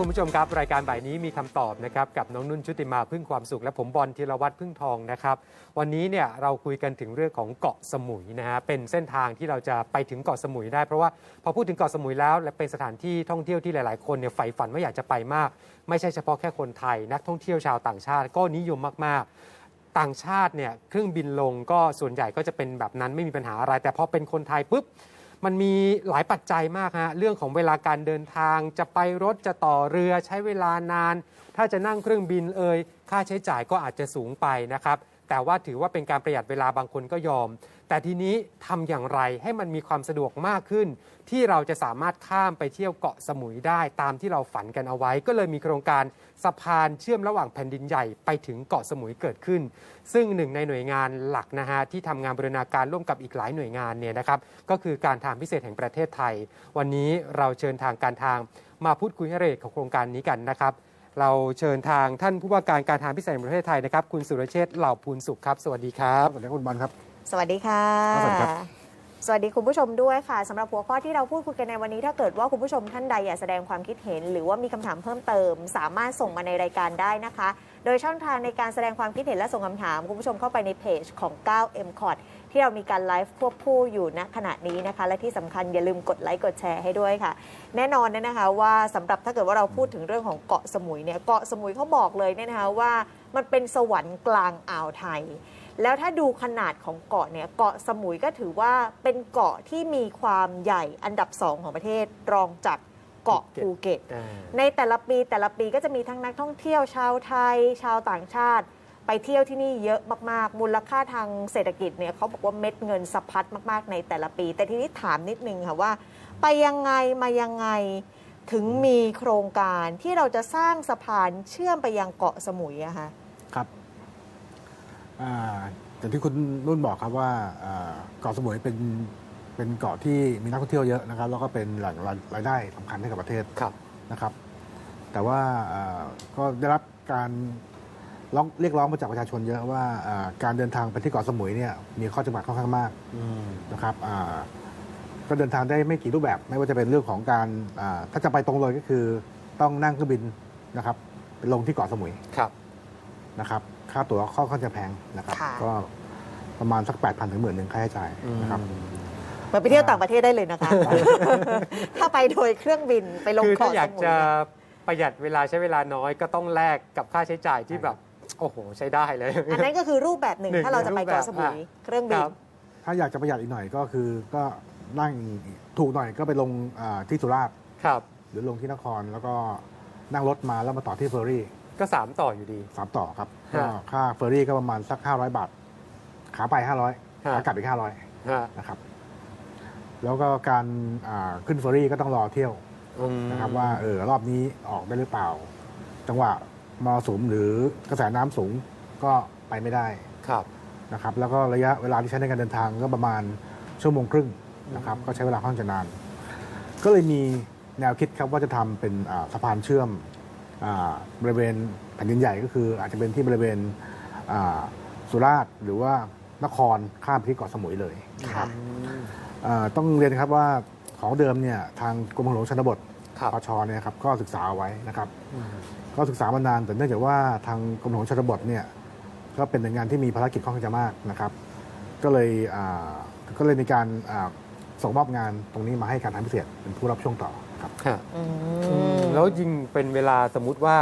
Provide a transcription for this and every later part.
คุณผู้ชมครับ รายการบ่ายนี้มีคำตอบนะครับกับน้องนุ่นชุติมาพึ่งความสุข และผมบอลธีรวัตรพึ่งทองนะครับ วันนี้เนี่ยเราคุยกันถึงเรื่องของเกาะสมุยนะฮะเป็นเส้นทางที่เราจะไปถึงเกาะสมุยได้ เพราะว่าพอพูดถึงเกาะสมุยแล้ว และเป็นสถานที่ท่องเที่ยวที่หลาย ๆ คนเนี่ยใฝ่ฝันว่าอยากจะไปมาก ไม่ใช่เฉพาะแค่คนไทย นักท่องเที่ยวชาวต่างชาติก็นิยมมาก ๆต่างชาติเนี่ยเครื่องบินลงก็ส่วนใหญ่ก็จะเป็นแบบนั้นไม่มีปัญหาอะไร แต่พอเป็นคนไทยปุ๊บ มันมีหลายปัจจัยมากฮะเรื่องของเวลาการเดินทาง จะไปรถจะต่อเรือใช้เวลานาน ถ้าจะนั่งเครื่องบินเอ่ยค่าใช้จ่ายก็อาจจะสูงไปนะครับแต่ว่าถือว่าเป็นการประหยัดเวลาบางคนก็ยอม แต่ทีนี้ทำอย่างไรให้มันมีความสะดวกมากขึ้น ที่เราจะสามารถข้ามไปเที่ยวเกาะสมุยได้ตามที่เราฝันกันเอาไว้ ก็เลยมีโครงการสะพานเชื่อมระหว่างแผ่นดินใหญ่ไปถึงเกาะสมุยเกิดขึ้น ซึ่งหนึ่งในหน่วยงานหลักนะฮะที่ทำงานบรินาการร่วมกับอีกหลายหน่วยงานเนี่ยนะครับก็คือการทางพิเศษแห่งประเทศไทย วันนี้เราเชิญทางการทางมาพูดคุยให้รายละเอียดของโครงการนี้กันนะครับ เราเชิญทางท่านผู้ว่าการการทางพิเศษแห่งประเทศไทยนะครับคุณสุรเชษฐ์เหล่าภูลสุขครับ สวัสดีครับสวัสดีคุณบอลครับ สวัสดีค่ะ สวัสดีครับสวัสดีคุณผู้ชมด้วยค่ะสำหรับหัวข้อที่เราพูดคุยกันในวันนี้ ถ้าเกิดว่าคุณผู้ชมท่านใดอยากแสดงความคิดเห็น หรือว่ามีคำถามเพิ่มเติม สามารถส่งมาในรายการได้นะคะ โดยช่องทางในการแสดงความคิดเห็นและส่งคำถาม คุณผู้ชมเข้าไปในเพจของ 9M c o t ที่เรามีการไลฟ์ควบคู่อยู่ณขณะนี้นะคะ และที่สำคัญอย่าลืมกดไลค์กดแชร์ให้ด้วยค่ะ แน่นอนเนี่ยนะคะว่าสำหรับถ้าเกิดว่าเราพูดถึงเรื่องของเกาะสมุยเนี่ยเกาะสมุยเขาบอกเลยเนี่ยนะคะว่ามันเป็นสวรรค์กลางอ่าวไทย แล้วถ้าดูขนาดของเกาะเนี่ยเกาะสมุยก็ถือว่าเป็นเกาะที่มีความใหญ่อันดับสองของประเทศรองจากเกาะภูภูเก็ตเก็ตอ่าในแต่ละปีแต่ละปีก็จะมีทั้งนักท่องเที่ยวชาวไทย ชาวต่างชาติ ไปเที่ยวที่นี่เยอะมากๆ มูลค่าทางเศรษฐกิจเนี่ยเขาบอกว่าเม็ดเงินสะพัดมากๆ ในแต่ละปี แต่ทีนี้ถามนิดนึงค่ะว่า ไปยังไงมายังไงถึงมีโครงการที่เราจะสร้างสะพานเชื่อมไปยังเกาะสมุยอะคะครับ อ่าอย่างที่คุณนุ่นบอกครับว่าอ่าเกาะสมุยเป็นเป็นเกาะที่มีนักท่องเที่ยวเยอะนะครับ แล้วก็เป็นแหล่งรายได้สำคัญให้กับประเทศครับ นะครับ แต่ว่าอ่าก็ได้รับการร้องเรียกร้องมาจากประชาชนเยอะว่าอ่าการเดินทางไปที่เกาะสมุยเนี่ยมีข้อจำกัดค่อนข้างมาก อืม นะครับอ่าก็เดินทางได้ไม่กี่รูปแบบ ไม่ว่าจะเป็นเรื่องของการอ่าถ้าจะไปตรงเลยก็คือต้องนั่งเครื่องบินนะครับไปลงที่เกาะสมุยครับ นะครับ ค่าตั๋วค่อนข้างจะแพงนะครับ ค่ะ ก็ประมาณสัก 8 0 0 0ถึงหมื่นหนึ่งค่าใช้จ่ายนะครับ เหมือนไปเที่ยวต่างประเทศได้เลยนะคะ ถ้าไปโดยเครื่องบินไปลงคือถ้าเกาะอยาสกมุยจะเนี่ยประหยัดเวลาใช้เวลาน้อยก็ต้องแลกกับค่าใช้จ่ายที่แบบ โอ้โห ใช้ได้เลย อันนั้นก็คือรูปแบบหนึ่งหนึ่งถ้าเราจะไปเกาะสมุยรูปแบบ เครื่องคบินรับถ้าอยากจะประหยัดอีกหน่อยก็คือก็นั่งถูกหน่อยก็ไปลงอ่าที่สุราษฎร์ครับ หรือลงที่นครแล้วก็นั่งรถมาแล้วมาต่อที่เฟอร์รี่ ก็สามต่ออยู่ดี สามต่อครับฮะ ก็ค่าเฟอร์รี่ก็ประมาณสัก 500 บาท ขาไป 500ฮะขากลับอีก ฮะ500 นะครับ แล้วก็การอ่าขึ้นเฟอร์รี่ก็ต้องรอเที่ยวอืมนะครับว่าเออรอบนี้ออกได้หรือเปล่า จังหวะมรสุมหรือกระแสน้ำสูงก็ไปไม่ได้ครับ นะครับ แล้วก็ระยะเวลาที่ใช้ในการเดินทางก็ประมาณชั่วโมงครึ่งนะครับ ก็ใช้เวลาค่อนข้างจะนาน ก็เลยมีแนวคิดครับว่าจะทำเป็นอ่าสะพานเชื่อมอา บริเวณแผ่นดินใหญ่ก็คือ อาจจะเป็นที่บริเวณอ่าสุราษฎร์หรือว่านครข้ามไปที่เกาะสมุยเลยนะครับอ่าต้องเรียนครับว่าของเดิมเนี่ยทางกรมทางหลวงชนบทครับปชเนี่ยครับก็ศึกษาเอาไว้นะครับอืมก็ศึกษามานานแต่เนื่องจากว่าทางกรมทางหลวงชนบทเนี่ยก็เป็นหน่วยงานที่มีภารกิจค่อนข้างจะมากนะครับ ก็เลยอ่าก็เลยมีการอ่าส่งมอบงานตรงนี้มาให้การทางพิเศษเป็นผู้รับช่วงต่อ ครับฮะอือืมมแล้วยิงเป็นเวลาสมมุติว่า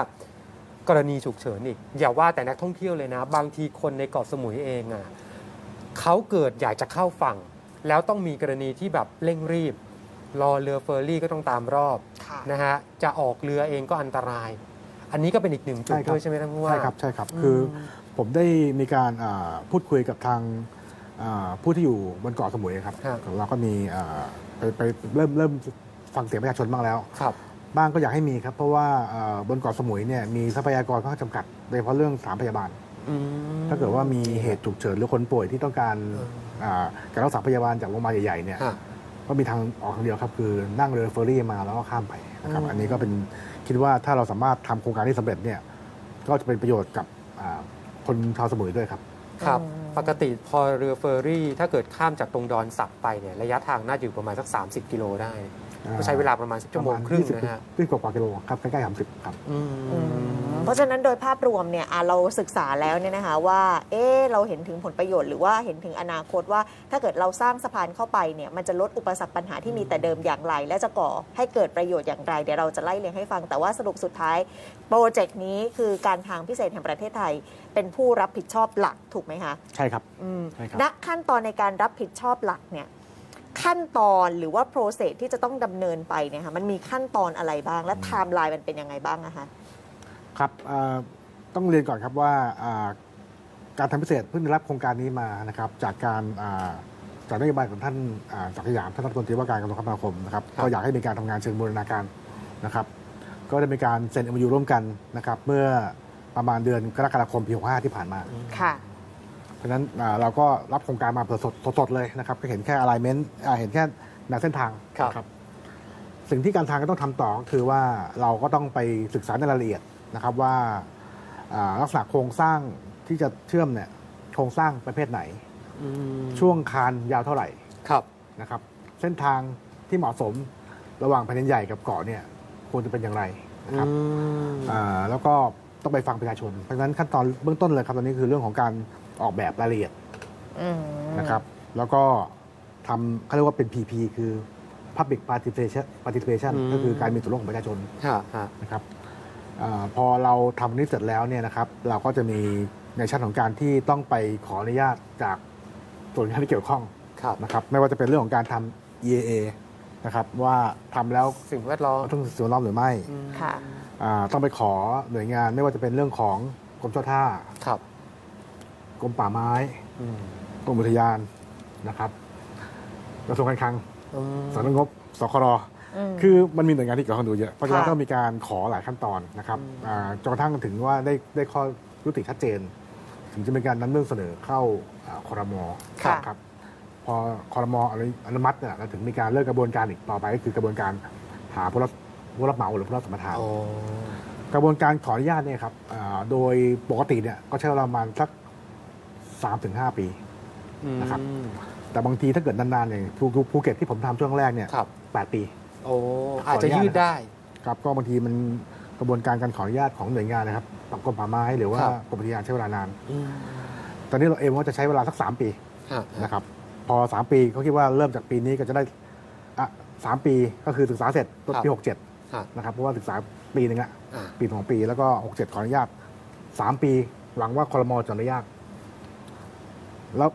กรณีฉุกเฉินอีก อย่าว่าแต่นักท่องเที่ยวเลยนะ บางทีคนในเกาะสมุยเองอะเขาเกิดอยากจะเข้าฝั่ง แล้วต้องมีกรณีที่แบบเร่งรีบ รอเรือเฟอร์รี่ก็ต้องตามรอบค่ะ นะฮะจะออกเรือเองก็อันตราย อันนี้ก็เป็นอีกหนึ่งจุดใช่ครับ ด้วยใช่ไหมท่านผู้ว่า ใช่ครับใช่ครับคือผมได้มีการอ่าพูดคุยกับทางอ่าผู้ที่อยู่บนเกาะสมุยครับครับ เราก็มีอ่าไปไปเริ่มเริ่ม ฟังเสียงประชาชนบ้างแล้ว ครับ บ้างก็อยากให้มีครับ เพราะว่าเอ่อบนเกาะสมุยเนี่ยมีทรัพยากรค่อนข้างจำกัดโดยเฉพาะเรื่องสถามพยาบาล อืม ถ้าเกิดว่ามีเหตุฉุกเฉินหรือคนป่วยที่ต้องการอืมอ่าการรักษาพยาบาลจากโรงพยาบาลใหญ่ๆเนี่ย ฮะ ก็มีทางออกทางเดียวครับ คือนั่งเรือเฟอร์รี่มาแล้วก็ข้ามไปนะครับอืมอันนี้ก็เป็นคิดว่าถ้าเราสามารถทำโครงการที่สำเร็จเนี่ยก็จะเป็นประโยชน์กับอ่าคนชาวสมุยด้วยครับ ครับอืมปกติพอเรือเฟอร์รี่ ถ้าเกิดข้ามจากตรงดอนสักไปเนี่ย ระยะทางน่าจะอยู่ประมาณสัก 30 กิโลได้ ก็ใช้เวลาประมาณสักชั่วโมงครึ่งนะฮะยี่สิบกว่ากิโลครับใกล้ๆสามสิบครับอืมอืม เพราะฉะนั้นโดยภาพรวมเนี่ยอะเราศึกษาแล้วเนี่ยนะคะว่า เอ๊ะเราเห็นถึงผลประโยชน์หรือว่าเห็นถึงอนาคตว่า ถ้าเกิดเราสร้างสะพานเข้าไปเนี่ยมันจะลดอุปสรรคปัญหาที่มีแต่เดิมอย่างไร และจะก่อให้เกิดประโยชน์อย่างไร เดี๋ยวเราจะไล่เรียงให้ฟังแต่ว่าสรุปสุดท้าย โปรเจกต์นี้คือการทางพิเศษแห่งประเทศไทย เป็นผู้รับผิดชอบหลักถูกไหมคะ ใช่ครับ อืมใช่ครับ ณขั้นตอนในการรับผิดชอบหลักเนี่ย ขั้นตอนหรือว่าโปรเซสที่จะต้องดำเนินไปเนี่ยค่ะมันมีขั้นตอนอะไรบ้างและไทม์ไลน์มันเป็นยังไงบ้างอะคะ ครับเอ่อต้องเรียนก่อนครับว่าอ่าการทำพิเศษเพิ่งได้รับโครงการนี้มานะครับ จากการอ่าจากนโยบายของท่านอ่าศักดิ์สยามท่านรัฐมนตรีว่าการกระทรวงคมนาคมนะครับครับก็อยากให้มีการทำงานเชิงบูรณาการนะครับก็ได้มีการเซ็น MOU ร่วมกันนะครับเมื่อประมาณเดือนกรกฎาคมปี65ที่ผ่านมา ค่ะ เพราะฉะนั้นอ่าเราก็รับโครงการมาเปิดสดสดๆเลยนะครับ ก็เห็นแค่ alignment อ่าเห็นแค่แนวเส้นทางครับนะสิ่งที่การทางก็ต้องทำต่อก็คือว่าเราก็ต้องไปศึกษาในรายละเอียดนะครับว่าอ่าลักษณะโครงสร้างที่จะเชื่อมเนี่ยโครงสร้างประเภทไหนอืมช่วงคานยาวเท่าไหร่ครับนะครับ เส้นทางที่เหมาะสมระหว่างแผ่นดินใหญ่กับเกาะเนี่ยควรจะเป็นอย่างไรนะครับอืมอ่าแล้วก็ต้องไปฟังประชาชน เพราะฉะนั้นขั้นตอนเบื้องต้นเลยครับตอนนี้คือเรื่องของการ ออกแบบรายละเอียดอืมนะครับ แล้วก็ทำเขาเรียกว่าเป็น PP คือ Public Participation Participation อืม ก็คือการมีส่วนร่วมของประชาชนฮะฮะนะครับอาพอเราทำนี้เสร็จแล้วเนี่ยนะครับ เราก็จะมีในชั้นของการที่ต้องไปขออนุญาตจากส่วนงานที่เกี่ยวข้องครับ นะครับ ไม่ว่าจะเป็นเรื่องของการทำ EAA นะครับว่าทำแล้วสิ่งแวดล้อมต้องสิ่งแวดล้อมหรือไม่ อืมค่ะ อ่าต้องไปขอหน่วยงานไม่ว่าจะเป็นเรื่องของกรมเจ้าท่า ครับ กรมป่าไม้อืมกรมอุทยานนะครับกระทรวงการคลังอืมสำนักงบสครอืมคือมันมีหน่วยงานที่เกี่ยวข้องดูเยอะเพราะฉะนั้นค่ะต้องมีการขอหลายขั้นตอนนะครับอืมอ่าจนกระทั่งถึงว่าได้ได้ข้อยุติชัดเจน ถึงจะมีการนำเรื่องเสนอเข้าอ่าคอรมอค่ะครับพอคอรมออนุมัติเนี่ยเราถึงมีการเริ่มกระบวนการอีกต่อไปก็คือกระบวนการหาผู้รับผู้รับเหมาหรือผู้รับสัมปทานอ๋อกระบวนการขออนุญาตเนี่ยครับอ่าโดยปกติเนี่ยก็ใช้เวลาประมาณสัก สามถึงห้าปีนะครับ อืมแต่บางทีถ้าเกิดนานๆอย่างภูภูเก็ตที่ผมทำช่วงแรกเนี่ยครับ แปดปี โอ้อาจจะยืดได้ ครับก็บางทีมันกระบวนการการขออนุญาตของหน่วยงานนะครับกรมป่าไม้หรือว่าครับ กรมอุทยานใช้เวลานาน อืมตอนนี้เราเองว่าจะใช้เวลาสัก 3 ปีฮะนะครับ พอ 3 ปีเขาคิดว่าเริ่มจากปีนี้ก็จะได้อะสามปีก็คือศึกษาเสร็จต้นปีฮะ67นะครับ เพราะว่าศึกษาปีหนึ่งละอ่าปีสองปีแล้วก็ 67 ขออนุญาต 3 ปีหวังว่าคอรมอจะอนุญาต แล้ว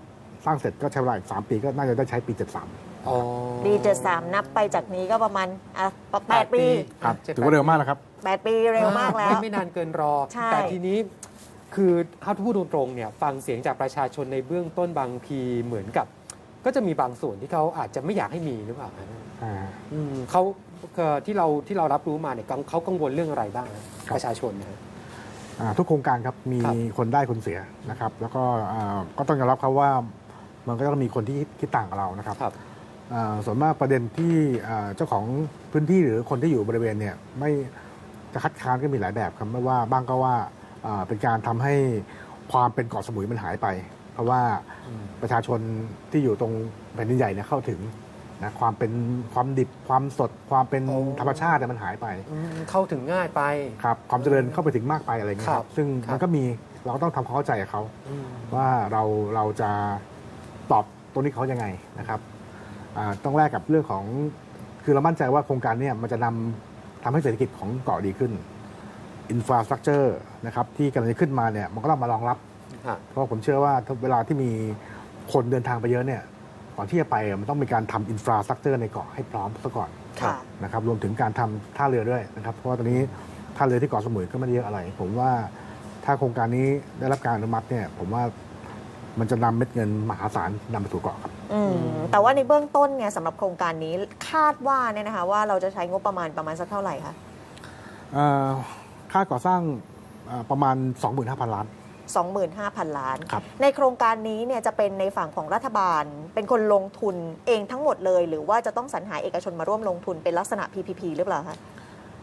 สร้างเสร็จก็ใช้เวลาอีก3ปีก็น่าจะได้ใช้ปี 73 อ๋อดีเจ็ดสามนับไปจากนี้ก็ประมาณอะแปดปีครับจ็ดถือว่าเร็วมากนะครับ แปดปีเร็วมากแล้ว ไม่นานเกินรอ ใช่ แต่ทีนี้คือถ้าพูดตรงๆเนี่ยฟังเสียงจากประชาชนในเบื้องต้นบางทีเหมือนกับ ก็จะมีบางส่วนที่เขาอาจจะไม่อยากให้มีหรือเปล่าฮะอ่า อืมเขาเอ่อที่เราที่เรารับรู้มาเนี่ยกังเขากังวลเรื่องอะไรบ้างฮะครับ ประชาชนนะฮะอ่า ทุกโครงการครับมีครับคนได้คนเสียนะครับ แล้วก็อ่าก็ต้องยอมรับครับว่ามันก็ต้องมีคนที่คิดต่างกับเรานะครับครับอ่าส่วนมากประเด็นที่อ่าเจ้าของพื้นที่หรือคนที่อยู่บริเวณเนี่ยไม่จะคัดค้านก็มีหลายแบบครับไม่ว่าบ้างก็ว่าอ่าเป็นการทำให้ความเป็นเกาะสมุยมันหายไป เพราะว่าอืมประชาชนที่อยู่ตรงแผ่นดินใหญ่เนี่ยเข้าถึง นะความเป็นความดิบความสดความเป็นโอ้ ธรรมชาติเนี่ยมันหายไปอืมเข้าถึงง่ายไป ครับความเจริญเข้าไปถึงมากไปอะไรเงี้ยคครัรับบซึ่งครับ มันก็มีเราก็ต้องทำความเข้าใจกับเขาอืม ว่าเราเราจะตอบตรงนี้เขายังไงนะครับอ่าต้องแลกกับเรื่องของคือเรามั่นใจว่าโครงการเนี้มันจะนำทำให้เศรษฐกิจของเกาะดีขึ้นอินฟราสตรักเจอร์นะครับที่กำลังจะขึ้นมาเนี่ยมันก็ต้องมารองรับ ฮะ เพราะผมเชื่อว่าเวลาที่มีคนเดินทางไปเยอะเนี่ย ก่อนที่จะไปมันต้องมีการทำอินฟราสตรักเจอร์ในเกาะให้พร้อมซะก่อนค่ะนะครับรวมถึงการทำท่าเรือด้วยนะครับ เพราะว่าตอนนี้ท่าเรือที่เกาะสมุยก็ไม่ได้เยอะอะไร ผมว่าถ้าโครงการนี้ได้รับการอนุมัติเนี่ยผมว่ามันจะนำเม็ดเงินมหาศาลนำไปสู่เกาะครับ อืมแต่ว่าในเบื้องต้นเนี่ยสำหรับโครงการนี้คาดว่าเนี่ยนะคะว่าเราจะใช้งบประมาณประมาณสักเท่าไหร่คะ เอ่อค่าก่อสร้างเอ่อประมาณ 25,000 ล้าน 25,000 ล้านครับในโครงการนี้เนี่ยจะเป็นในฝั่งของรัฐบาล เป็นคนลงทุนเองทั้งหมดเลย หรือว่าจะต้องสรรหาเอกชนมาร่วมลงทุนเป็นลักษณะ PPP หรือเปล่าคะ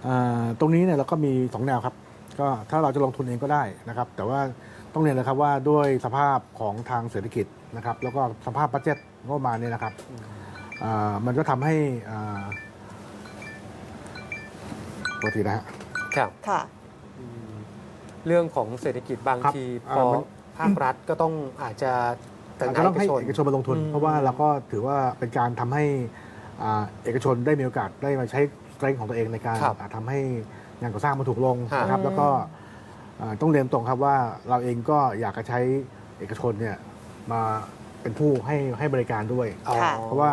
เอ่อตรงนี้เนี่ยเราก็มีสองแนวครับ ก็ถ้าเราจะลงทุนเองก็ได้นะครับ แต่ว่าต้องเรียนนะครับว่าด้วยสภาพของทางเศรษฐกิจนะครับ แล้วก็สภาพบัตเจ็ตงบประมาณเนี่ยนะครับอ่ามันก็ทำให้อ่าปกตินะฮะครับค่ะอืม เรื่องของเศรษฐกิจบางครับทีอ่าพอมัน ภาครัฐก็ต้องอาจจะแต่อาจจะต้องให้เอกชนเอกชนมาลงทุนอืมเพราะว่าเราก็ถือว่าเป็นการทำให้อ่าเอกชนได้มีโอกาสได้มาใช้แรงของตัวเองในการครับอ่าทำให้งานก่อสร้างมันถูกลงฮะนะครับ แล้วก็อ่าต้องเรียนตรงครับว่าเราเองก็อยากจะใช้เอกชนเนี่ยมาเป็นผู้ให้ให้บริการด้วย อ๋อ ค่ะ เพราะว่า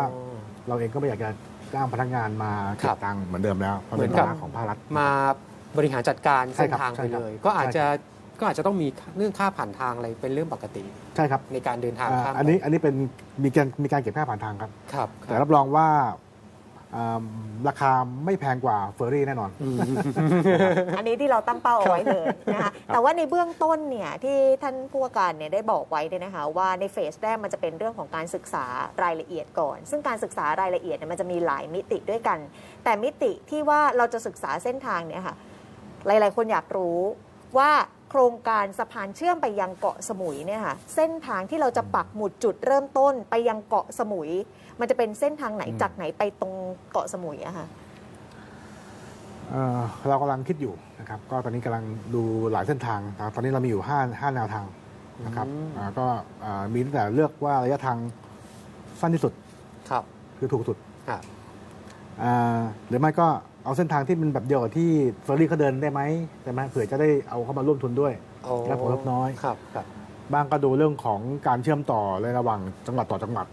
เราเองก็ไม่อยากจะจ้างพนักงานมาเก็ครับบตังค์เหมือนเดิมแล้วเพราะเหมืเป็อนนกับภาระของภาครัฐ มา บริหารจัดการใช่เส้นครับทางใช่ไปครับเลยก็อาจใช่จะก็อาจจะต้องมีเรื่องค่าผ่านทางอะไรเป็นเรื่องปกติใช่ครับในการเดินทางอ่าข้ามอันนี้อันนี้เป็นมีการมีการเก็บค่าผ่านทางครับ ครับแต่รับรองว่าอ่าราคาไม่แพงกว่าเฟอร์รี่แน่นอน อืม อันนี้ที่เราตั้งเป้าเอาไว้เลยนะคะแต่ว่าในเบื้องต้นเนี่ยที่ท่านผู้ว่าการเนี่ยได้บอกไว้เนี่ยนะคะว่าในเฟสแรกมันจะเป็นเรื่องของการศึกษารายละเอียดก่อน ซึ่งการศึกษารายละเอียดเนี่ยมันจะมีหลายมิติด้วยกัน แต่มิติที่ว่าเราจะศึกษาเส้นทางเนี่ยค่ะ หลาย ๆ คนอยากรู้ว่าโครงการสะพานเชื่อมไปยังเกาะสมุยเนี่ยค่ะเส้นทางที่เราจะปักหมุดจุดเริ่มต้นไปยังเกาะสมุย มันจะเป็นเส้นทางไหนอืมจากไหนไปตรงเกาะสมุยอะค่ะเอ่อเรากำลังคิดอยู่นะครับ ก็ตอนนี้กำลังดูหลายเส้นทางนะครับตอนนี้เรามีอยู่5 5แนวทางนะครับอืมอ่าก็อ่ามีตั้งแต่เลือกว่าระยะทางสั้นที่สุดครับ คือถูกสุดครับอ่าหรือไม่ก็ เอาเส้นทางที่มันแบบเดียวกับที่เฟอร์รี่เขาเดินได้ไหมใช่ไหมเผื่อจะได้เอาเข้ามาร่วมทุนด้วยโอ้และผลลัพธ์น้อย ครับครับบ้างก็ดูเรื่องของการเชื่อมต่อในระหว่างจังหวัดต่อจังหวัด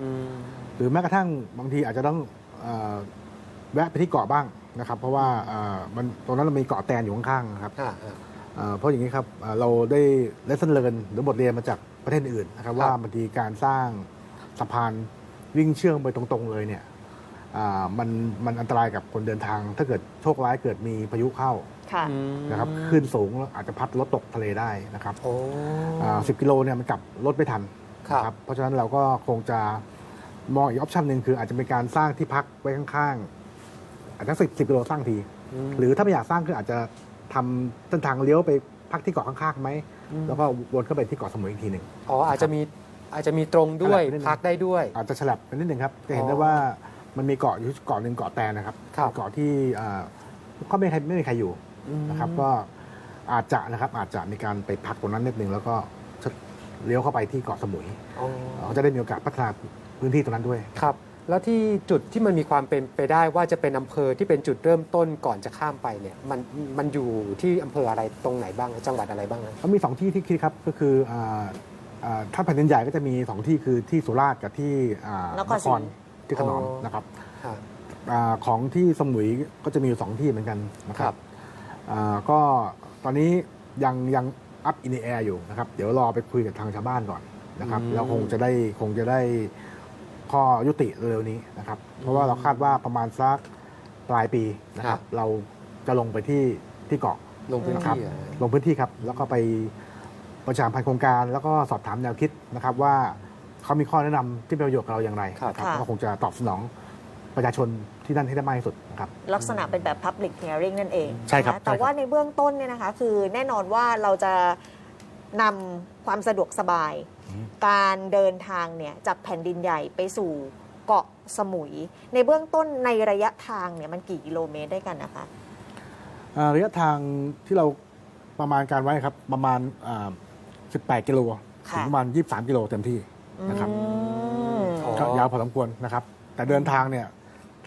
อืมหรือแม้กระทั่งบางทีอาจจะต้องเอ่อแวะไปที่เกาะบ้างนะครับ เพราะว่าเอ่อมันตรงนั้นเรามีเกาะแตนอยู่ข้างๆนะครับ อ่าอ่า เอ่อเพราะอย่างนี้ครับเอ่อเราได้เลสเซนเลินหรือบทเรียนมาจากประเทศอื่นนะครับ ครับ ว่าบางทีการสร้างสะพานวิ่งเชื่อมไปตรงๆเลยเนี่ยอ่า มันมันอันตรายกับคนเดินทาง ถ้าเกิดโชคร้ายเกิดมีพายุเข้าค่ะอืมนะครับขึ้นสูงแล้วอาจจะพัดรถตกทะเลได้นะครับโอ้สิบกิโลเนี่ยมันกลับรถไม่ทันครับนะเพราะฉะนั้นเราก็คงจะมองอีกออปชันหนึ่งคืออาจจะเป็นการสร้างที่พักไว้ข้างๆ อาจจะสิบสิบกิโลสร้างทีมหรือถ้าไม่อยากสร้างคืออาจจะทำเส้นทางเลี้ยวไปพักที่เกาะข้างๆไหมมแล้วก็วนเข้าไปที่เกาะสมุยอีกทีหนึ่งอ๋ออาจจะมีอาจจะมีตรงด้วยอะไรนิดนึงพักได้ด้วย อาจจะฉลับไปนิดหนึ่งครับจะเห็นอ๋อได้ว่า มันมีเกาะอยู่เกาะหนึ่งเกาะแตนนะครับครับเป็นเกาะที่อ่าก็ไม่มีใครไม่มีใครอยู่นะครับ ก็อาจจะนะครับอาจจะมีการไปพักตรงนั้นนิดหนึ่งแล้วก็เลี้ยวเข้าไปที่เกาะสมุยอ๋อเขาจะได้มีโอกาสพัฒนาพื้นที่ตรงนั้นด้วย ครับ แล้วที่จุดที่มันมีความเป็นไปได้ว่าจะเป็นอำเภอที่เป็นจุดเริ่มต้นก่อนจะข้ามไปเนี่ยมันมันอยู่ที่อำเภออะไรตรงไหนบ้างจังหวัดอะไรบ้างนะเขามีสองที่ที่คิดครับก็คืออ่าอ่าถ้าแผ่นดินใหญ่ก็จะมีสองที่คือที่สุราษฎร์กับที่อ่านครศรี ที่ขนอมอ๋อ นะครับครับ อาของที่สมุยก็จะมีอยู่สองที่เหมือนกันนะคครัรับบ อ่าก็ตอนนี้ยังยังอัพอินแอร์อยู่นะครับ เดี๋ยวรอไปคุยกับทางชาวบ้านก่อนนะครับอืม แล้วคงจะได้คงจะได้ข้อยุติเร็วๆนี้นะครับ เพราะว่าเราคาดว่าประมาณสักปลายปีนะครับ เราจะลงไปที่ที่เกาะ ลงพื้นครับ ที่เหรอ ลงพื้นที่ครับ แล้วก็ไปประชาสัมพันธ์โครงการ แล้วก็สอบถามแนวคิดนะครับว่า เขามีข้อแนะนำที่เป็นประโยชน์กับเราอย่างไรครับ นะครับค่ะ ก็คงจะตอบสนองประชาชนที่นั่นให้ได้มากที่สุดนะครับ ลักษณะเป็นแบบ Public Hearing นั่นเองใช่ครับนะใช่แต่ครับ ว่าในเบื้องต้นเนี่ยนะคะ คือแน่นอนว่าเราจะนำความสะดวกสบาย การเดินทางเนี่ยจากแผ่นดินใหญ่ไปสู่เกาะสมุย ในเบื้องต้นในระยะทางเนี่ยมันกี่กิโลเมตรได้กันนะคะอ่าระยะทางที่เราประมาณการไว้ครับประมาณอ่า18 กิโลค่ะ ถึงประมาณ 23 กิโลเต็มที่ นะครับอืมอ๋อ ก็ยาวพอสมควรนะครับ แต่เดินทางเนี่ย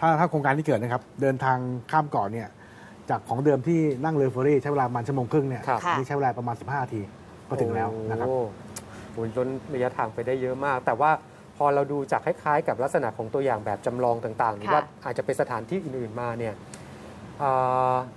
ถ้าถ้าโครงการที่เกิดนะครับ เดินทางข้ามเกาะเนี่ยจากของเดิมที่นั่งเรือเฟอร์รี่ใช้เวลาประมาณชั่วโมงครึ่งเนี่ยครับค่ะนี่ใช้เวลาประมาณ 15นาทีก็ถึงแล้วนะครับ โอ้โหล้นระยะทางไปได้เยอะมาก แต่ว่าพอเราดูจากคล้ายๆ กับลักษณะของตัวอย่างแบบจำลองต่างๆ หรือค่ะว่าอาจจะเป็นสถานที่อื่นๆมาเนี่ยอ่า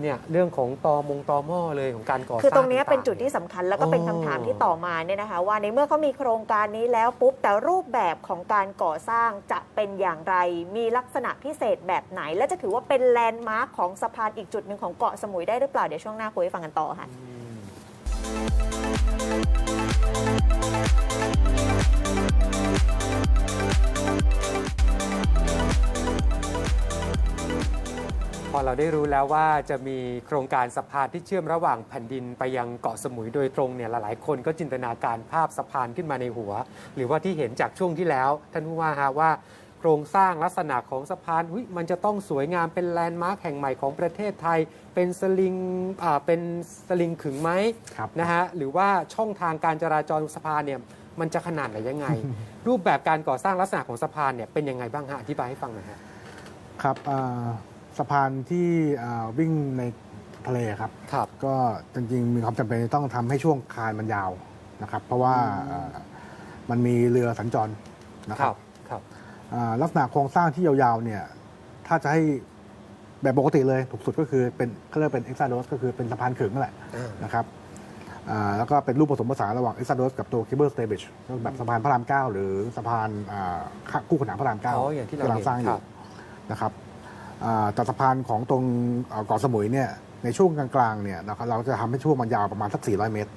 เนี่ยเรื่องของตอมงตอหม้อเลยของการก่อสร้างคือตรงเนี้ยางๆเป็นจุดที่สำคัญแล้วก็เป็นอ๋อคำถามที่ต่อมาเนี่ยนะคะ ว่าในเมื่อเขามีโครงการนี้แล้วปุ๊บแต่รูปแบบของการก่อสร้างจะเป็นอย่างไร มีลักษณะพิเศษแบบไหน และจะถือว่าเป็นแลนด์มาร์คของสะพานอีกจุดหนึ่งของเกาะสมุยได้หรือเปล่า เดี๋ยวช่วงหน้าคุยให้ฟังกันต่อค่ะ พอเราได้รู้แล้วว่าจะมีโครงการสะพานที่เชื่อมระหว่างแผ่นดินไปยังเกาะสมุยโดยตรงเนี่ยหลายๆ คนก็จินตนาการภาพสะพานขึ้นมาในหัว หรือว่าที่เห็นจากช่วงที่แล้ว ท่านผู้ว่าฮะว่าโครงสร้างลักษณะของสะพานอุ๊ยมันจะต้องสวยงามเป็นแลนด์มาร์คแห่งใหม่ของประเทศไทย เป็นสลิงอ่าเป็นสลิงขึงไหมครับนะฮะหรือว่าช่องทางการจราจรสะพานเนี่ยมันจะขนาดไหนยังไง รูปแบบการก่อสร้างลักษณะของสะพานเนี่ยเป็นยังไงบ้างฮะอธิบายให้ฟังหน่อยฮะครับอ่า สะพานที่อ่าวิ่งในทะเลครับครับ ก็จริงๆ มีความจำเป็นต้องทำให้ช่วงคานมันยาวนะครับ เพราะว่าอ่ามันมีเรือสัญจรนะคครัรับบครับอ่าลักษณะโครงสร้างที่ยาวๆเนี่ยถ้าจะให้แบบปกติเลยถูกสุดก็คือเป็นเขาเรียกเป็นเอ็กซ์ o โดสก็คือเป็นสะพานขึงนั่นแหละ อ่า นะครับอ่าแล้วก็เป็นรูปผสมผสานระหว่างเอ็กซ์ o โดสกับตัวเคเบิลสเตเบิลแบบสะพานพระรามเก้าหรือสะพานอ่าคู่ขนานพระรามเก้าอ๋ออย่างที่เรากำลังเห็นสร้างอครัยู่บ นะครับ อ่าแต่สะพานของตรงอ่าเกาะสมุยเนี่ยในช่วงกลางๆเนี่ยนะครับเราจะทำให้ช่วงมันยาวประมาณสัก 400 เมตร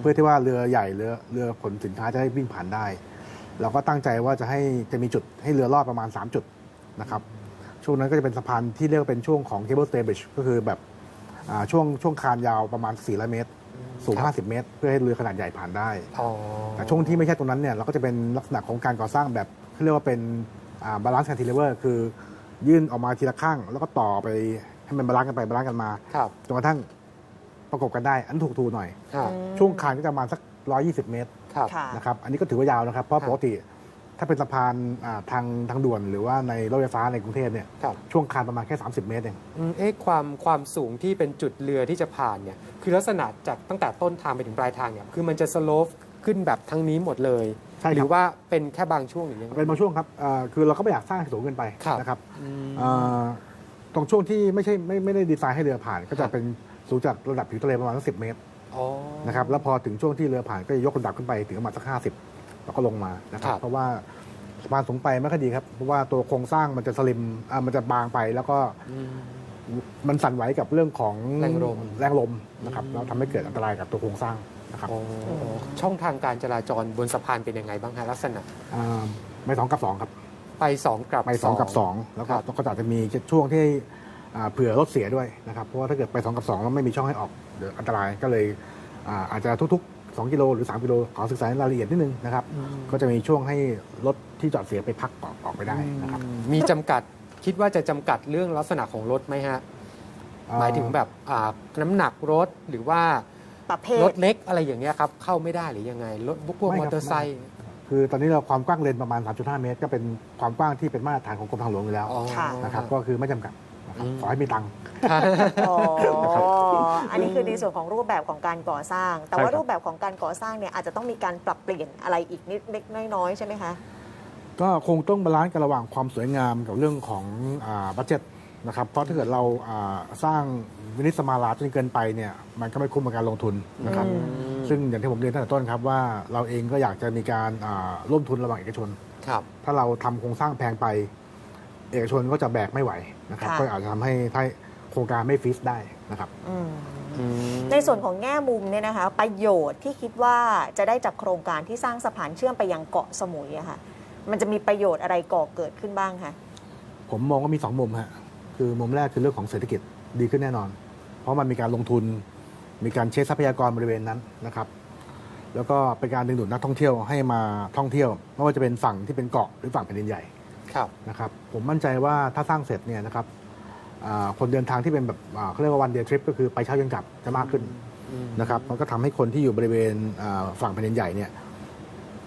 เพื่อที่ว่าเรือใหญ่เรือเรือขนสินค้าจะได้วิ่งผ่านได้ เราก็ตั้งใจว่าจะให้จะมีจุดให้เรือรอดประมาณ 3 จุดนะครับช่วงนั้นก็จะเป็นสะพานที่เรียกว่าเป็นช่วงของ cable stay bridge ก็คือแบบอ่าช่วงช่วงคานยาวประมาณ 400 เมตร สูงครับ50 เมตร เพื่อให้เรือขนาดใหญ่ผ่านได้อ๋อแต่ช่วงที่ไม่ใช่ตรงนั้นเนี่ยเราก็จะเป็นลักษณะของการก่อสร้างแบบเขาเรียกว่าเป็นบาลานซ์แคนติเลเวอร์คือ ยื่นออกมาทีละข้าง แล้วก็ต่อไปให้มันบาลานซ์กันไปบาลานซ์กันมาครับ จนกระทั่งประกบกันได้ อันนถูกทูหน่อย ครับ ช่วงคานก็จะประมาณสัก 120 เมตรครับ ค่ะ นะครับ อันนี้ก็ถือว่ายาวนะครับ เพราะครับปกติ ถ้าเป็นสะพานอ่าทางทางด่วนหรือว่าในรถไฟฟ้าในกรุงเทพเนี่ย ครับช่วงคานประมาณแค่ 30 เมตรเอง อืมเอ๊ะความความสูงที่เป็นจุดเรือที่จะผ่านเนี่ย คือลักษณะจากตั้งแต่ต้นทางไปถึงปลายทางเนี่ย คือมันจะสโลฟขึ้นแบบทั้งนี้หมดเลย ใช่ครับ หรือว่าเป็นแค่บางช่วงหรือยังไงเป็นบางช่วงครับอ่าคือเราก็ไม่อยากสร้างให้สูงเกินไปครับ นะครับอืมอ่าตรงช่วงที่ไม่ใช่ไม่ไม่ได้ดีไซน์ให้เรือผ่าน ก็ครัจะบเป็นสูงจากระดับผิวทะเลประมาณสักสิเมตรอ๋อ นะครับแล้วพอถึงช่วงที่เรือผ่านก็จะยกระดับขึ้นไปถึงประมาณสักห้าสิบแล้วก็ลงมานะครัครับ บเพราะว่าสะพานสูงไปไม่ค่อยดีครับเพราะว่าตัวโครงสร้างมันจะสลิมอ่ามันจะบางไปแล้วก็ อืม มันสั่นไหวกับเรื่องของแรงลม แรงลมนะครับอืมแล้วทำให้เกิดอันตรายกับตัวโครงสร้าง นะครับอ๋อช่องทางการจราจรบนสะพานเป็นยังไงบ้างฮะลักษณะอ่าไม่สองกับสองครับ ไปสองกลับไปสองกับสองแล้วก็ครับก็อาจจะมีช่วงที่อ่าเผื่อรถเสียด้วยนะครับ เพราะว่าถ้าเกิดไปสองกับสองแล้วไม่มีช่องให้ออกเดี๋ยวอันตรายก็เลยอ่าอาจจะทุกๆ 2 กิโลหรือ 3 กิโลขอศึกษารายละเอียดนิดนึงนะครับอืมก็จะมีช่วงให้รถที่จอดเสียไปพักออกออกไปได้นะครับอืมมีจำกัดคิดว่าจะจำกัดเรื่องลักษณะของรถไหมฮะหมายถึงแบบอ่าน้ำหนักรถหรือว่า ประเภรทถเล็กอะไรอย่างเงี้ยครับเข้าไม่ได้หรือยังไงรถพวกไม่มคอรับ เตอร์ไซค์คือตอนนี้เราความกว้างเลนประมาณ 3.5 เมตร ก็เป็นความกว้างที่เป็นมาตรฐานของกรมทางหลวงอยู่แล้วอ๋อ ค่ะ นะครับก็คือไม่จำกัดนะครับอืม ขอให้มีตังค์ อ๋อนะครับอันนี้คือในส่วนของรูปแบบของการก่อสร้าง แต่ใช่ว่าครับ รูปแบบของการก่อสร้างเนี่ยอาจจะต้องมีการปรับเปลี่ยนอะไรอีกนิดเล็กน้อยๆใช่ไหมคะ ก็คงต้องบาลานซ์กันระหว่างความสวยงามกับเรื่องของบัตเจ็ตนะครับเพราะถ้าเกิดเราอ่าสร้าง วินิสมาลาจนเกินไปเนี่ยมันก็ไม่คุ้มกับการลงทุนนะครับอืมซึ่งอย่างที่ผมเรียนตั้งแต่ต้นครับว่าเราเองก็อยากจะมีการอ่าร่วมทุนระหว่างเอกชน ครับ ถ้าเราทำโครงสร้างแพงไป เอกชนก็จะแบกไม่ไหวนะครับค่ะ ก็อาจจะทำให้ถ้าโครงการไม่ฟิสได้นะครับอืมอืมในส่วนของแง่มุมเนี่ยนะคะประโยชน์ที่คิดว่าจะได้จากโครงการที่สร้างสะพานเชื่อมไปยังเกาะสมุยอะค่ะ มันจะมีประโยชน์อะไรก่อเกิดขึ้นบ้างคะ ผมมองว่ามีสองมุมฮะคือมุมแรกคือเรื่องของเศรษฐกิจ ดีขึ้นแน่นอน เพราะมันมีการลงทุน มีการเช็คทรัพยากรบริเวณนั้นนะครับ แล้วก็เป็นการดึงดูดนักท่องเที่ยวให้มาท่องเที่ยว ไม่ว่าจะเป็นฝั่งที่เป็นเกาะหรือฝั่งแผ่นดินใหญ่ครับนะครับ ผมมั่นใจว่าถ้าสร้างเสร็จเนี่ยนะครับอ่าคนเดินทางที่เป็นแบบอ่าเขาเรียกว่าวันเดย์ทริปก็คือไปเช้าเย็นกลับจะมากขึ้นอืมนะครับมันก็ทำให้คนที่อยู่บริเวณอ่าฝั่งแผ่นดินใหญ่เนี่ย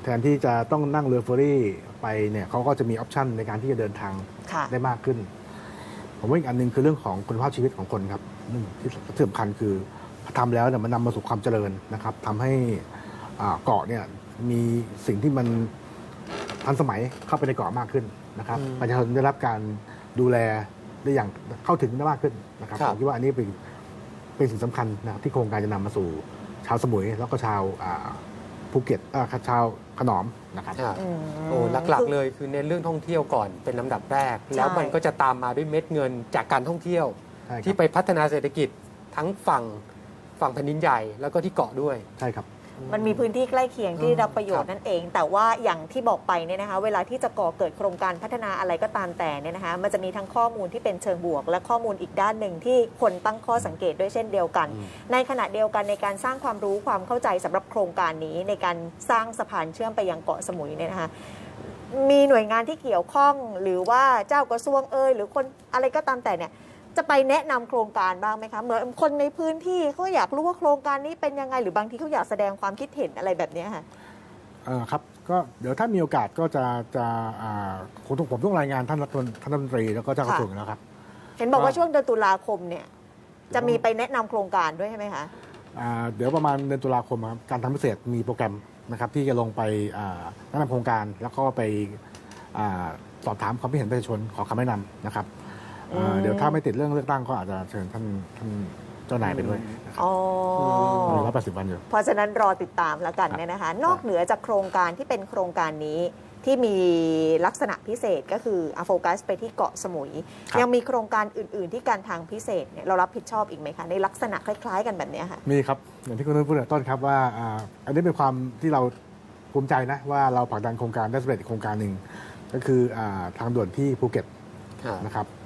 แทนที่จะต้องนั่งเรือเฟอร์รี่ไปเนี่ยเขาก็จะมีออปชันในการที่จะเดินทางค่ะได้มากขึ้น ผมว่าอีกอันหนึงคือเรื่องของคุณภาพชีวิตของคนครับอืมที่ที่สำคัญคือทำแล้วเนี่ยมันนำมาสู่ความเจริญนะครับทำให้อ่าเกาะเนี่ยมีสิ่งที่มันทันสมัยเข้าไปในเกาะมากขึ้นนะครับอืมประชาชนได้รับการดูแลได้อย่างเข้าถึงได้มากขึ้นนะครับครับผมคิดว่าอันนี้เป็นเป็นสิ่งสำคัญนะครับที่โครงการจะนำมาสู่ชาวสมุยแล้วก็ชาวอ่า ภูเก็ตเอ่อชาวขนอมนะครับครับอืม โอ้หลักๆเลยคือเน้นเรื่องท่องเที่ยวก่อนเป็นลำดับแรกใช่แล้วมันก็จะตามมาด้วยเม็ดเงินจากการท่องเที่ยว ใช่คที่รับไปพัฒนาเศรษฐกิจทั้งฝั่งฝั่งแผ่นดินใหญ่แล้วก็ที่เกาะด้วย ใช่ครับ มันมีพื้นที่ใกล้เคียงที่อืมรับประโยชครัน์บนั่นเอง แต่ว่าอย่างที่บอกไปเนี่ยนะคะ เวลาที่จะก่อเกิดโครงการพัฒนาอะไรก็ตามแต่เนี่ยนะคะ มันจะมีทั้งข้อมูลที่เป็นเชิงบวก และข้อมูลอีกด้านหนึ่งที่คนตั้งข้อสังเกตด้วยเช่นเดียวกันอืมในขณะเดียวกันในการสร้างความรู้ความเข้าใจสำหรับโครงการนี้ ในการสร้างสะพานเชื่อมไปยังเกาะสมุยเนี่ยนะคะมีหน่วยงานที่เกี่ยวข้องหรือว่าเจ้ากระทรวงเอ่ยหรือคนอะไรก็ตามแต่เนี่ย จะไปแนะนำโครงการบ้างไหมคะเหมือนคนในพื้นที่เขาอยากรู้ว่าโครงการนี้เป็นยังไง หรือบางทีเขาอยากแสดงความคิดเห็นอะไรแบบเนี้ยค่ะเอ่อครับก็เดี๋ยวถ้ามีโอกาสก็จะจะอ่าคงต้องผมต้องรายงานท่านรัฐมนท่านรัฐมนตรีแล้วก็เจ้ากระทรวงอยู่แล้วครับ เห็นบอกว่าก็ช่วงเดือนตุลาคมเนี่ยจะมีไปแนะนำโครงการด้วยใช่ไหมคะอ่าเดี๋ยวประมาณเดือนตุลาคมครับการทำพิเศษมีโปรแกรมนะครับที่จะลงไปอ่าแนะนำโครงการแล้วก็ไปอ่าสอบถามความคิดเห็นประชาชนขอคำแนะนำนะครับ อ่าอืมเดี๋ยวถ้าไม่ติดเรื่องเลือกตั้งก็อาจจะเชิญท่านท่านเจ้านายไปด้วยนะครับอ๋ออร้อยแปดสิบวันอยู่ เพราะฉะนั้นรอติดตามแล้วกันเนี่ยนะคะ นอกเหนือจากโครงการที่เป็นโครงการนี้ที่มีลักษณะพิเศษก็คืออะโฟกัสไปที่เกาะสมุย ครับ ยังมีโครงการอื่น ๆ ที่การทางพิเศษเนี่ยเรารับผิดชอบอีกไหมคะ ในลักษณะคล้าย ๆ กันแบบเนี้ยค่ะ มีครับ อย่างที่คุณนุ่นพูดตั้งแต่ต้นครับว่าอ่าอันนี้เป็นความที่เราภูมิใจนะ ว่าเราผลักดันโครงการได้สำเร็จอีกโครงการหนึ่งก็คืออาทางด่วนที่ภูเก็ตนะครับอ่า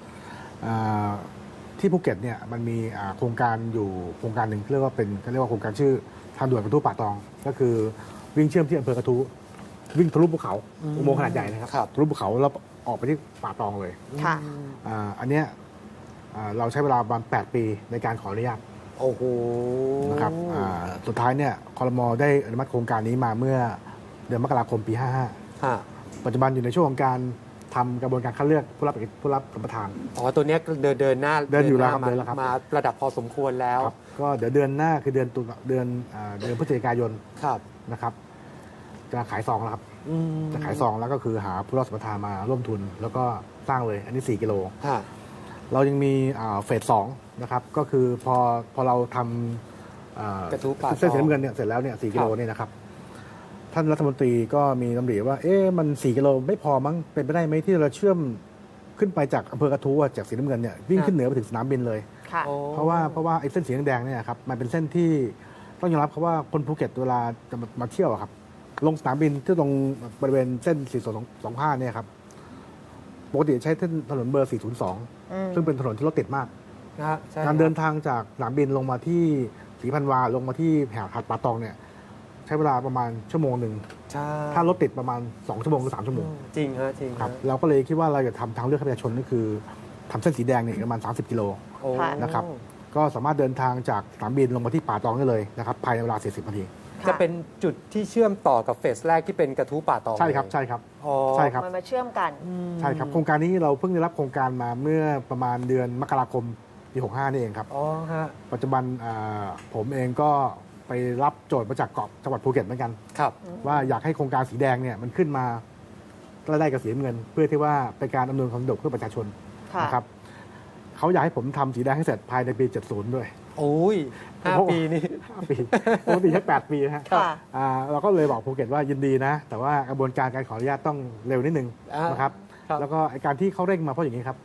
ที่ภูเก็ตเนี่ยมันมีอ่าโครงการอยู่โครงการหนึ่งเรียกว่าเป็นเขาเรียกว่าโครงการชื่อทางด่วนกระทู้ป่าตอง ก็คือวิ่งเชื่อมที่อำเภอกระทู้วิ่งทะลุภูเขาอืมอุโมงค์ขนาดใหญ่นะครับครับทะลุภูเขาแล้วออกไปที่ป่าตองเลยค่ะอ่าอันเนี้ยอ่าเราใช้เวลาประมาณ8ปีในการขออนุญาตโอ้โหนะครับอ่าสุดท้ายเนี่ยคอรมอได้อนุมัติโครงการนี้มาเมื่อเดือนมกราคมปี 55ฮะปัจจุบันอยู่ในช่วงของการ ทำกระบวนการคัดเลือกผู้รับผู้รับสัมปทาน อ๋อ ตัวเนี้ยเดินเดินหน้าเดินอยู่แล้วหครับมาเดินแล้วครับ มาระดับพอสมควรแล้ว ครับก็เดี๋ยวเดือนหน้าคือเดือนตุลาเดือนอ่าเดือนพฤศจิกายนครับนะครับ จะขายซองแล้วครับ อืมจะขายซองแล้วก็คือหาผู้รับสัมปทานมาร่วมทุน แล้วก็สร้างเลยอันนี้ 4 กิโล ฮะเรายังมีอ่าเฟสสองนะครับ ก็คือพอพอเราทำอ่ากระทู้ป่าเส้นสีตองน้ำเงินเนี่ยเสร็จแล้วเนี่ยสี่กิโลครับเนี่ยนะครับ ท่านรัฐมนตรีก็มีนำเรียว่า เอ๊ะมัน 4 กิโลไม่พอมั้งเป็นไปได้ไหมที่เราเชื่อมขึ้นไปจากอำเภอกระทู้อะจากสีน้ำเงินเนี่ยวิ่งขึ้นเหนือไปถึงสนามบินเลย ค่ะ โอ้ เพราะว่าเพราะว่าไอ้เส้นสีแดงๆเนี่ยครับมันเป็นเส้นที่ต้องยอมรับครับว่าคนภูเก็ตเวลาจะมามาเที่ยวอะครับ ลงสนามบินที่ตรงบริเวณเส้น4225เนี่ยครับปกติใช้เส้นถนนเบอร์ 402 อืมซึ่งเป็นถนนที่รถติดมาก นะฮะใช่การเดินทางจากสนามบินลงมาที่ศรีพันวาลงมาที่หาดหาดป่าตองเนี่ย ใช้เวลาประมาณชั่วโมงหนึ่ง ใช่ถ้ารถติดประมาณ 2 ชั่วโมงหรือ 3 ชั่วโมงจริงฮะจริงครับฮะเราก็เลยคิดว่าเราจะทำทางเลือกให้ประชาชนก็คือทำเส้นสีแดงเนี่ยอีกประมาณ 30 กิโลโอ้ค่ะนะครับ ก็สามารถเดินทางจากสนามบินลงมาที่ป่าตองได้เลยนะครับภายในเวลา 40 นาที จะเป็นจุดที่เชื่อมต่อกับเฟสแรกที่เป็นกระทู้ป่าตองใช่ครับเลยใช่ครับอ๋อใช่ครับมันมาเชื่อมกันอืมใช่ครับโครงการนี้เราเพิ่งได้รับโครงการมาเมื่อประมาณเดือนมกราคมปี65นี่เองครับอ๋อฮะปัจจุบันอ่าผมเองก็ ไปรับโจทย์มาจากเกาะจังหวัดภูเก็ตเหมือนกัน ครับ ว่าอยากให้โครงการสีแดงเนี่ยมันขึ้นมาใกล้ๆกับสีน้ำเงิน เพื่อที่ว่าเป็นการอำนวยความสะดวกเพื่อประชาชนค่ะ นะครับเขาอยากให้ผมทำสีแดงให้เสร็จภายในปี 70 ด้วย โอ้ยห้าโอ้โห ปีนี่ 5ปีปกติแค่8ปีนะฮะค่ะ อ่าเราก็เลยบอกภูเก็ตว่ายินดีนะ แต่ว่ากระบวนการการขออนุญาตต้องเร็วนิดนึงอ่านนะครับ ครับ แล้วก็ไอ้การที่เขาเร่งมาเพราะอย่างนี้ครับ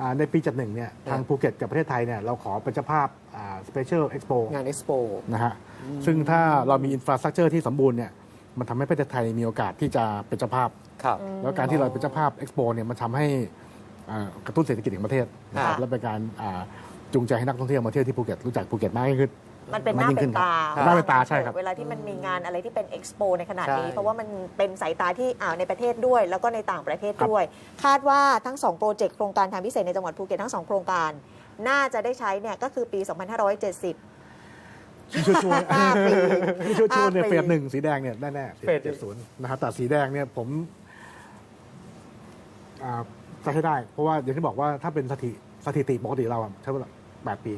อ่าในปีจัดหนึ่งเนี่ยทางภูเก็ตกับประเทศไทยเนี่ยเราขอเป็นเจ้าภาพสเปเชียลเอ็กซ์โปงานเอ็กซ์โป นะฮะ ซึ่งถ้าเรามีอินฟราสตรักเจอร์ที่สมบูรณ์เนี่ยมันทำให้ประเทศไทยมีโอกาสที่จะเป็นเจ้าภาพครับแล้วการที่เราเป็นเจ้าภาพเอ็กซ์โปเนี่ยมันทำให้อ่ากระตุ้นเศรษฐกิจของประเทศนะครับค่ะและเป็นการอ่าจูงใจให้นักท่องเที่ยวมาเที่ยวที่ภูเก็ตรู้จักภูเก็ตมากยิ่งขึ้นมันเป็นหน้ายิ่งเป็ขึ้นนตาครับหน้าเป็นตาใช่ครับ เวลาที่มันมีงานอะไรที่เป็นเอ็กซ์โปในขนาดนี้ใช่เพราะว่ามันเป็นสายตาที่อ่าวในประเทศด้วย แล้วก็ในต่างประเทศครับด้วย คาดว่าทั้ง 2 โปรเจกต์โครงการทางพิเศษในจังหวัดภูเก็ตทั้ง 2 โครงการ น่าจะได้ใช้เนี่ยก็คือปี 2570 ชัวร์ๆห้าปีที่ชัวร์ๆเนี่ยห้าปี เฟสหนึ่งสีแดงเนี่ยแน่ๆเฟส เจ็ดศูนย์นะครับแต่สีแดงเนี่ยผมอ่าจะให้ได้ เพราะว่าอย่างที่บอกว่าถ้าเป็นสถิสถิติปกติเราอะใช้เวลาแปดปี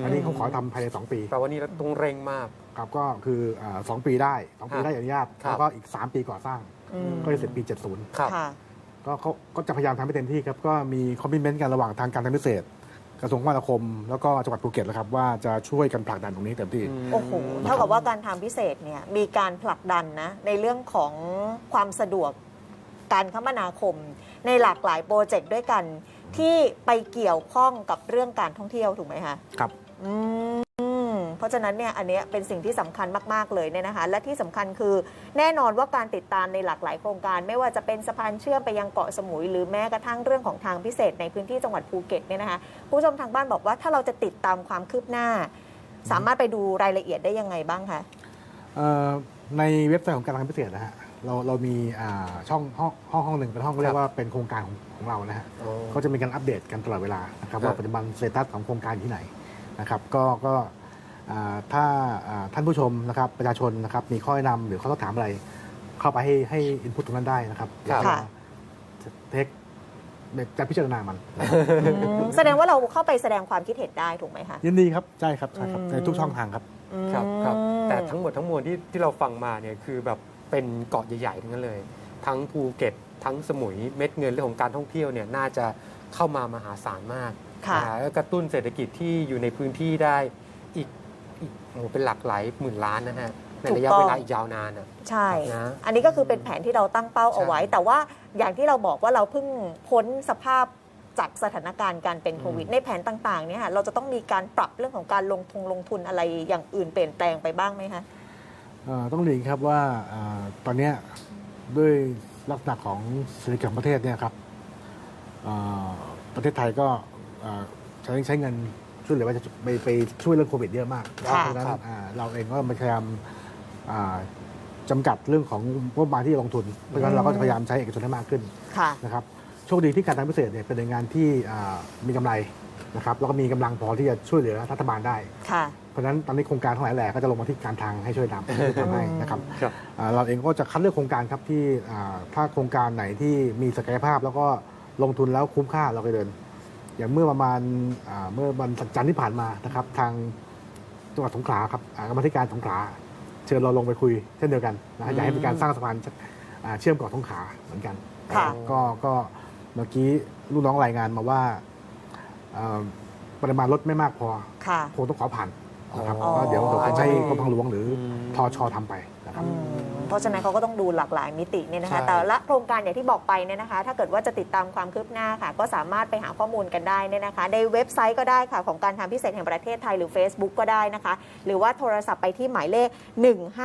มอันนี้เขาขอทำภายในสองปี แปลว่านี่เราต้องเร่งมาก ครับก็คืออ่าสองปีได้สองปีครับได้อนุญาตครับ แล้วก็อีกสามปีก่อสร้าง อืมก็จะเสร็จปีเจ็ดศูนย์ครับ ค่ะ ก็เขาก็จะพยายามทำให้เต็มที่ครับ ก็มีคอมมิชเมนต์กันระหว่างทางการทางพิเศษ กระทรวงคมนาคม แล้วก็จังหวัดภูเก็ตแล้วครับว่าจะช่วยกันผลักดันตรงนี้เต็มที่ โอ้โห เท่ากับว่าการทำพิเศษเนี่ยมีการผลักดันนะในเรื่องของความสะดวกการคมนาคม ในหลากหลายโปรเจกต์ด้วยกัน ที่ไปเกี่ยวข้องกับเรื่องการท่องเที่ยวถูกไหมคะครับ อืม เพราะฉะนั้นเนี่ยอันเนี้ยเป็นสิ่งที่สำคัญมาก ๆ เลยเนี่ยนะคะและที่สำคัญคือแน่นอนว่าการติดตามในหลากหลายโครงการ ไม่ว่าจะเป็นสะพานเชื่อมไปยังเกาะสมุย หรือแม้กระทั่งเรื่องของทางพิเศษในพื้นที่จังหวัดภูเก็ตเนี่ยนะคะผู้ชมทางบ้านบอกว่าถ้าเราจะติดตามความคืบหน้า สามารถไปดูรายละเอียดได้ยังไงบ้างคะเอ่อในเว็บไซต์ของการทางพิเศษนะฮะเราเรามีอ่าช่องห้องห้องห้องหนึ่งเป็นห้องครับเรียกว่าเป็นโครงการของของเรานะฮะก็จะมีการอัปเดตกันตลอดเวลานะครับครับว่าปัจจุบันสเตตัสของโครงการอยู่ที่ไหนนะครับก็ก็อ่า ถ้าอ่าท่านผู้ชมนะครับประชาชนนะครับมีข้อแนะนำหรือข้อสอบถามอะไร เข้าไปให้ให้อินพุตตรงนั้นได้นะครับครับค่ะ เทคจะพิจารณามัน อืมแสดงว่าเราเข้าไปแสดงความคิดเห็นได้ถูกไหมคะ ยินดีครับใช่ครับใช่ครับ อืม ในทุกช่องทางครับ ครับครับอืม แต่ทั้งหมดทั้งมวลที่ที่เราฟังมาเนี่ยคือแบบเป็นเกาะใหญ่ๆทั้งนั้นเลย ทั้งภูเก็ตทั้งสมุยเม็ดเงินเรื่องของการท่องเที่ยวเนี่ยน่าจะเข้ามามหาศาลมากค่ะนะฮะแล้วกระตุ้นเศรษฐกิจที่อยู่ในพื้นที่ได้อีก อีกโอ้โหเป็นหลักหลายหมื่นล้านนะฮะในระยะถูกต้อง เวลาอีกยาวนานอะ ใช่ นะ อันนี้ก็คือเป็นแผนที่เราตั้งเป้าเอาไว้ใช่แต่ว่าอย่างที่เราบอกว่าเราเพิ่งพ้นสภาพจากสถานการณ์การเป็นโควิดอืมในแผนต่างๆเนี่ยค่ะเราจะต้องมีการปรับเรื่องของการลงทุนลงทุนอะไรอย่างอื่นเปลี่ยนแปลงไปบ้างไหมคะ เอ่อต้องเรียนครับว่าเอ่อตอนเนี้ยด้วยลักษณะของเศรษฐกิจของประเทศเนี่ยครับเอ่อประเทศไทยก็เอ่อใช้ใช้เงิน ช่วยเหลือไปไปไปช่วยเรื่องโควิดเยอะมากเพค่ะราะฉะนั้นครับ อ่าเราเองก็พยายามอ่าจำกัดเรื่องของงบประมาณที่ลงทุน เพราะฉะนั้นเราก็จะพยายามใช้เอกชนให้มากขึ้น ค่ะ นะครับโชคดีที่การทางพิเศษเนี่ยเป็นหน่วยงานที่อ่ามีกำไรนะครับแล้วก็มีกำลังพอที่จะช่วยเหลือรัฐบาลได้ ค่ะ เพราะฉะนั้นตอนนี้โครงการทั้งหลายแหล่ก็จะลงมาที่การทางให้ช่วยนำช่วยทำให้นะครับครับ อ่าเราเองก็จะคัดเลือกโครงการครับที่อ่าถ้าโครงการไหนที่มีศักยภาพแล้วก็ลงทุนแล้วคุ้มค่าเราก็เดิน อย่างเมื่อประมาณอ่าเมื่อวันจันทร์ที่ผ่านมานะครับ ทางจังหวัดสงขลาครับอ่ากรรมาธิการสงขลาเชิญเราลงไปคุยเช่นเดียวกันนะฮะอยากให้มีการสร้างสะพานอ่าเชื่อมเกาะสงขลาเหมือนกันค่ะก็ก็เมื่อกี้ลูกน้องรายงานมาว่าเอ่อปริมาณรถไม่มากพอค่ะคงต้องขอผ่านนะครับอ๋อก็เดี๋ยวเราจะให้กรมทางหลวงหรืออมทอชอทำไปนะครับอืม เพราะฉะนั้นเขาก็ต้องดูหลากหลายมิติเนี่ยนะคะ ใช่ แต่ละโครงการอย่างที่บอกไปเนี่ยนะคะ ถ้าเกิดว่าจะติดตามความคืบหน้าค่ะ ก็สามารถไปหาข้อมูลกันได้เนี่ยนะคะ ในเว็บไซต์ก็ได้ค่ะ ของการทางพิเศษแห่งประเทศไทยหรือ Facebook ก็ได้นะคะ หรือว่าโทรศัพท์ไปที่หมายเลข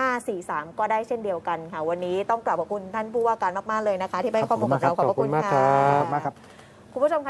1543 ก็ได้เช่นเดียวกันค่ะ วันนี้ต้องกราบขอบคุณท่านผู้ว่าการมากๆเลยนะคะ ที่ให้ข้อมูลกับเราขอบพระคุณขอบคุณมากครัค่ะบ ขอบคุณมากครับ คุณผู้ชมคะ